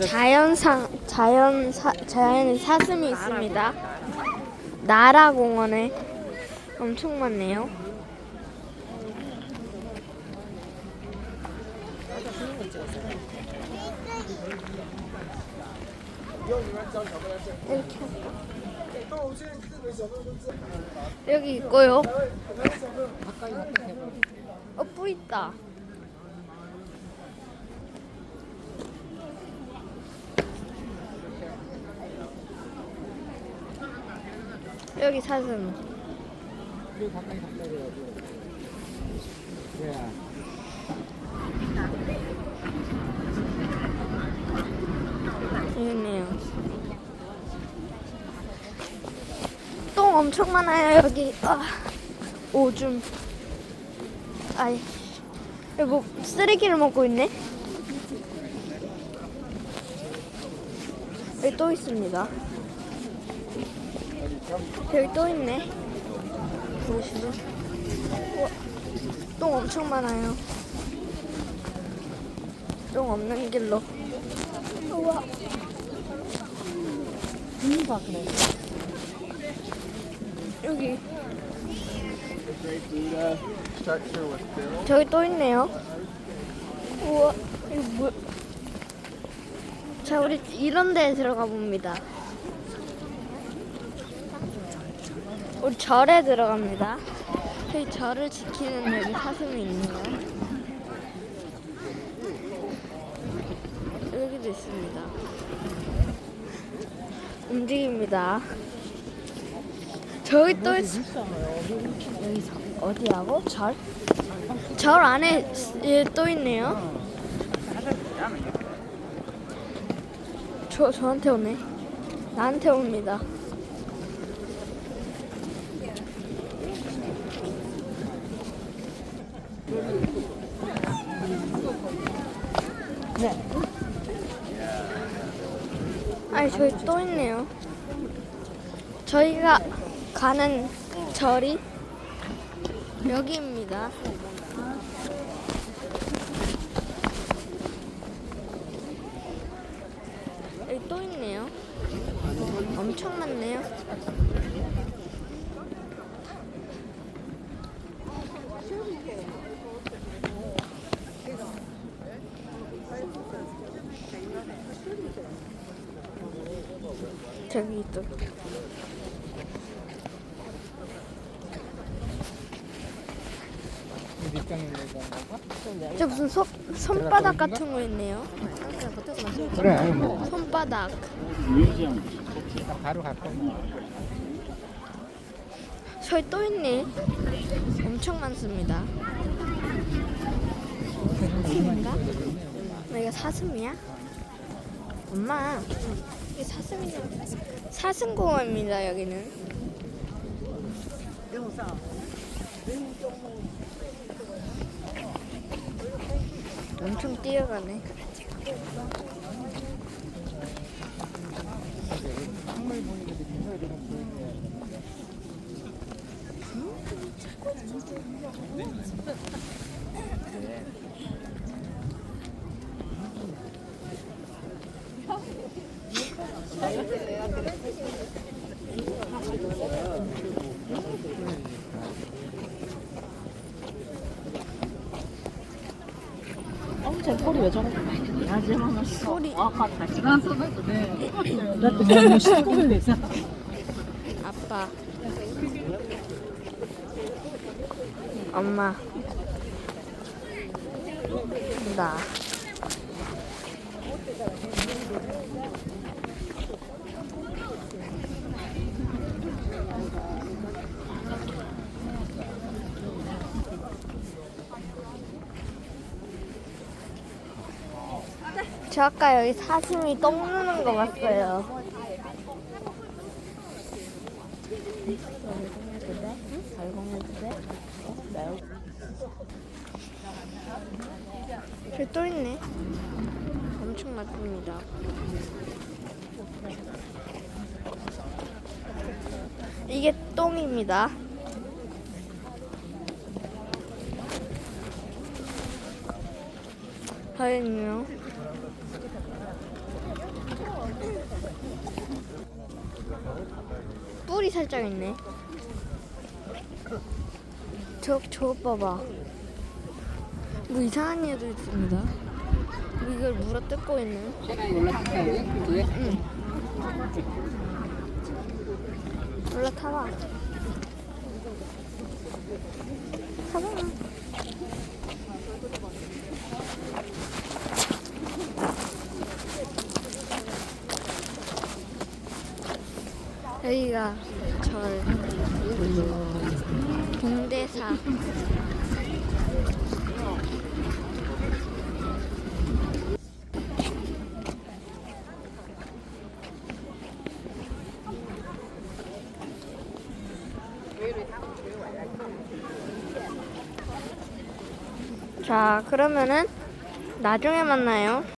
자연상 자연 사, 자연 사슴이 있습니다. 나라 공원에 엄청 많네요. 여기 있고요. 어, 뿌 있다. 여기 사슴. 있네요. 똥 엄청 많아요 여기. 아, 오줌. 아이. 여기 뭐 쓰레기를 먹고 있네. 여기 또 있습니다. 여기 또 있네. 보시면. 우와, 똥 엄청 많아요. 똥 없는 길로. 우와. 여기 structure was built. 저기 또 있네요. 우와 이거 뭐? 자 우리 이런 데에 들어가 봅니다. 우리 절에 들어갑니다. 저희 절을 지키는 여기 사슴이 있네요. 여기도 있습니다. 움직입니다. 저기 또 있... 여기서 어디하고 절? 절 안에 예, 또 있네요. 저 저한테 오네. 나한테 옵니다. 네. 아니 저기 또 있네요. 저희가 가는 절이 여기입니다. 여기 또 있네요. 엄청 많네요. 저기 또. 저 무슨 손, 손바닥 같은 거 있네요. 그래, 뭐. 손바닥. 바로 갈 거야. 저기 또 있네. 엄청 많습니다. 사슴인가? 이게 사슴이야? 엄마, 이게 사슴이냐? 사슴공원입니다, 여기는. 엄청 뛰어가네. 아빠. 엄마. 나. 저 아까 여기 사슴이 똥 누는 거 봤어요. 저기 또 있네. 엄청 많습니다. 이게 똥입니다. 아니요. 뿔이 살짝 있네. 저, 저 봐봐. 뭐 이상한 애도 있습니다. 뭐 이걸 물어 뜯고 있는. 응. 올라타봐. 타봐. 여기가 절 동대사. 자 그러면은 나중에 만나요